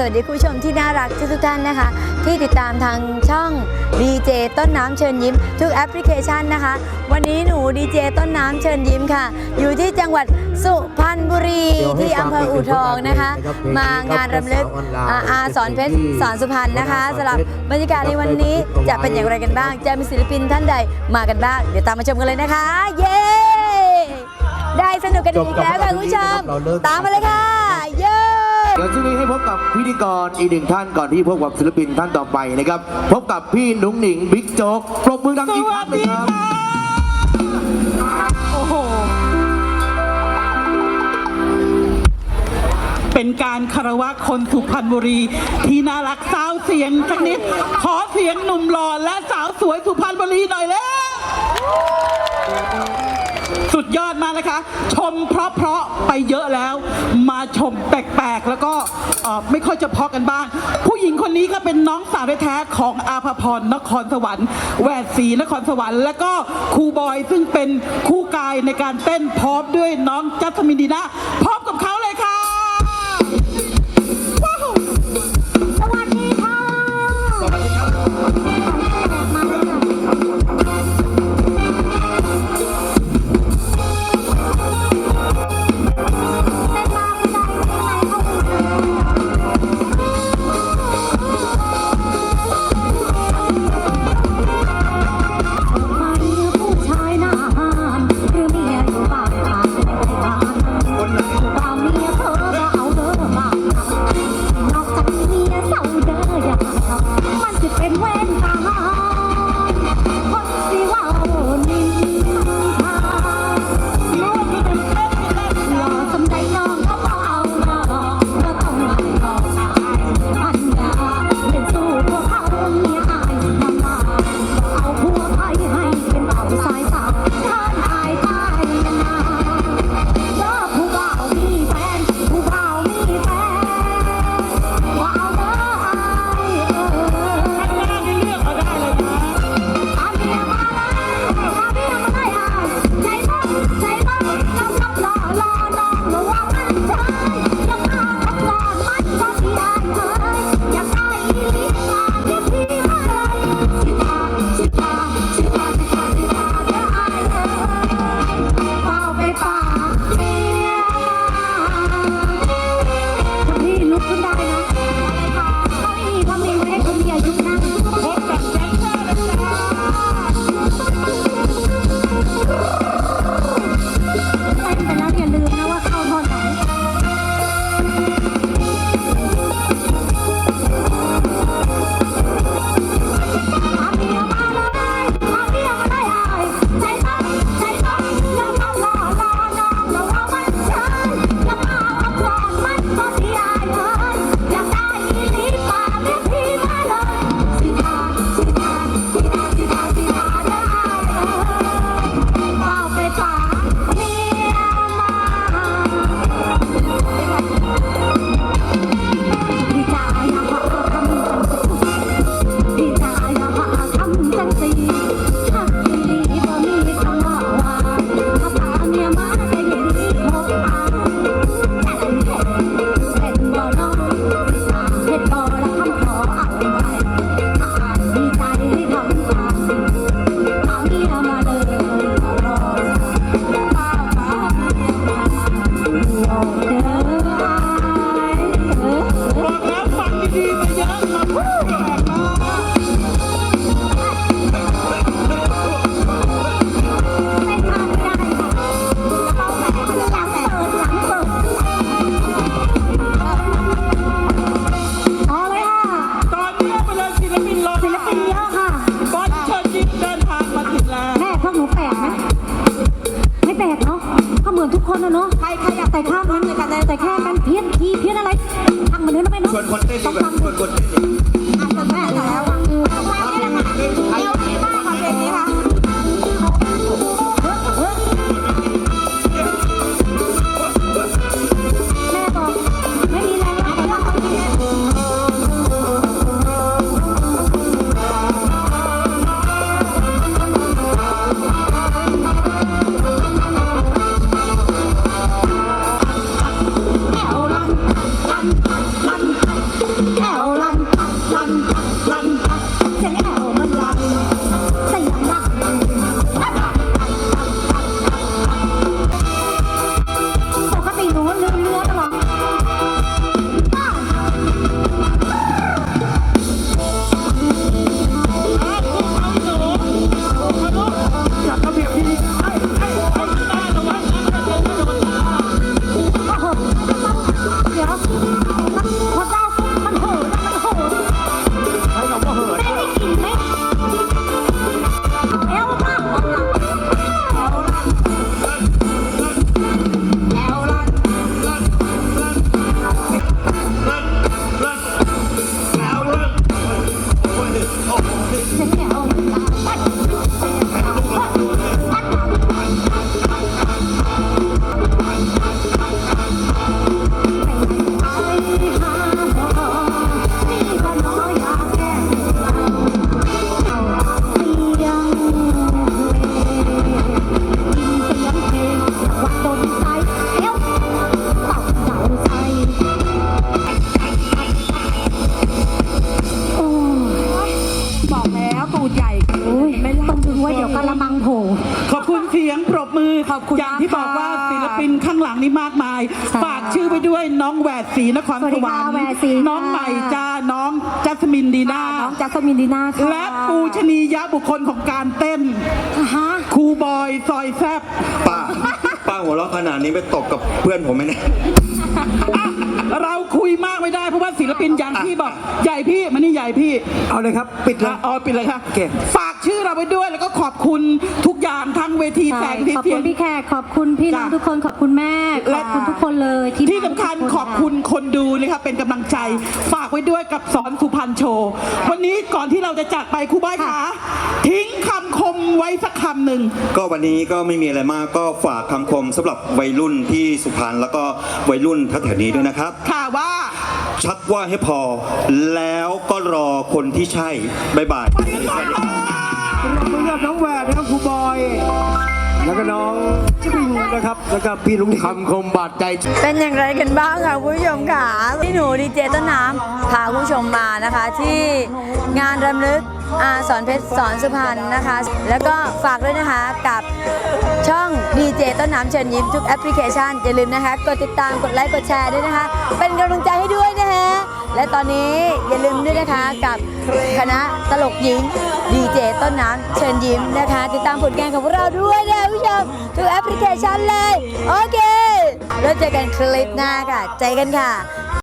สวัสดีคุณผู้ชมที่น่ารักทุกๆท่านนะคะ ที่ติดตามทางช่องดีเจต้นน้ำเชิญยิ้ม ทุกแอปพลิเคชันนะคะ วันนี้หนูดีเจต้นน้ำเชิญยิ้มค่ะ อยู่ที่จังหวัดสุพรรณบุรีเดี๋ยวให้ที่อำเภออู่ทองนะคะฟังเพลงนะครับมางานรำลึกเพลงนี้ครับอาอาสอนเพชรสอนสุพรรณนะคะเพลงนี้สำหรับบรรยากาศในวันนี้จะเป็นอย่างไรกันบ้าง จะมีศิลปินท่านใดมากันบ้าง เดี๋ยวตามมาชมกันเลยนะคะ เย้ได้สนุกกันอีกแล้วค่ะคุณผู้ชมตามมาเลยค่ะ เย้เดี๋ยว ช่วงนี้ให้พบกับพิธีกรอีกหนึ่งท่านก่อนที่พบกับศิลปินท่านต่อไปนะครับ พบกับพี่หนุ่งหนิงบิ๊กโจ๊กปรบมือดังอีกครั้งหนึ่งครับ โอ้โห เป็นการคารวะคนสุพรรณบุรี ที่น่ารักสาวเสียงสักนิด ขอเสียงหนุ่มหล่อและสาวสวยสุพรรณบุรีหน่อยแล้ว สุดยอดมากนะคะ ชมเพราะเพราะไปเยอะแล้ว มาชมแปลกๆ แล้วก็ไม่ค่อยจะเพาะกันบ้าง ผู้หญิงคนนี้ก็เป็นน้องสาวแท้ๆของอาภพรนครสวรรค์แหวดศรีนครสวรรค์ แล้วก็ครูบอยซึ่งเป็นคู่กายในการเต้นพร้อมด้วยน้องจัสมินดีนะพร้อมกับเขาเลยค่ะ นทุกคนนะเนาะใครใครอยากแต่ข้ามนั้นแต่แค่กันเพี้ยนทีเพี้ยนอะไรทำเหมือนเดิมนะแม่เนาะชวนคนเต้นดีกว่าชวนคนเต้นดีกว่าอะแม่แล้วาย ฝากชื่อไปด้วยน้องแหวดศรีนครสวัสสดีวรค่ะรค์แหวดศรีน้องใหม่จ้าน้องจัสมินดีน่าน้องจัสมินดีนาค่ะและปูชนียบุคคลของการเต้นฮะครูบอยซอยแซบป้า ป้าหัวเราะขนาดนี้ไปตกกับเพื่อนผมไหมเนี่ยอะเราคุย มากไม่ได้เพราะว่าศิลปินอย่างพี่บอกใหญ่พี่มานี่ใหญ่พี่เอาเลยครับ ปิดเลยอะอ๋อปิดเลยค่ะโอเคฝากชื่อเราไว้ด้วยแล้วก็ขอบคุณทุกอย่างทั้งเวทีแสใช่งที่ขอบเทีคุยณนพี่แขกขอบคุณพี่น้องจ้ะทุกคนขอบคุณแม่ขอบคุณทุกคนเลยที่ที่สำคัญขอบคุณคนดูนะครับเป็นกำลังใจ ฝากไว้ด้วยกับสอนสุพรรณโชว์วันนี้ก่อนที่เราจะจากไปครูบ้ายขาทิ้งคำคมไว้สักคำหนึ่งก็วันนี้ก็ไม่มีอะไรมากก็ฝากคำคมสำหรับวัยรุ่นที่สุพรรณแล้วก็วัยรุ่นแถวๆนี้ด้วยนะครับค่ะว่า ชักว่าให้พอ แล้วก็รอคนที่ใช่บ๊ายบายปรบมือกับน้องแหวนนะครับครูบอย แล้วก็น้องจิงนะครับ แล้วก็พี่ลุงคำคำคมบาดใจ เป็นอย่างไรกันบ้างค่ะคุณผู้ชมค่ะที่หนูดีเจต้นน้ำพาคุณผู้ชมมานะคะ ที่งานรำลึกอาสอนเพชรสอนสุพรรณนะคะ แล้วก็ฝากด้วยนะคะกับช่องดีเจต้นน้ำเชิญยิ้มทุกแอปพลิเคชันอย่าลืมนะคะ กดติดตามกดไลค์กดแชร์ด้วยนะคะ เป็นกำลังใจให้ด้วยนะคะ และตอนนี้อย่าลืมด้วยนะคะกับคณะตลกหญิงดีเจต้นน้ำเชิญยิ้มนะคะ ติดตามผลงานของพวกเราด้วยนะคุณผู้ชมทุกแอปพลิเคชันเลย โอเค แล้วเจอกันคลิปหน้าค่ะ ใจกันค่ะ